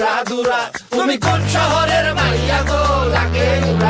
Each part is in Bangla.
উড়া দুরা তুমি কোন শহরের মাইয়া গো লাগে উড়া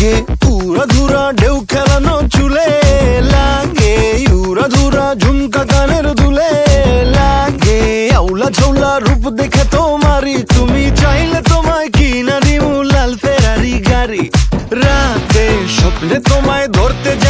লাগে। উড়া ধুরা ঢেউ খেলানো চুলে লাগে। উড়া ধুরা ঝুমকা কানের দুলে লাগে। আউলা ঝৌলা রূপ দেখে তোমারি তুমি চাইলে তোমায় কিনা দিমু লাল ফেরারি গাড়ি। রাতে স্বপ্নে তোমায় ধরতে যাই।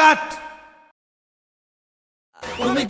কাট তুমি কোন শহরের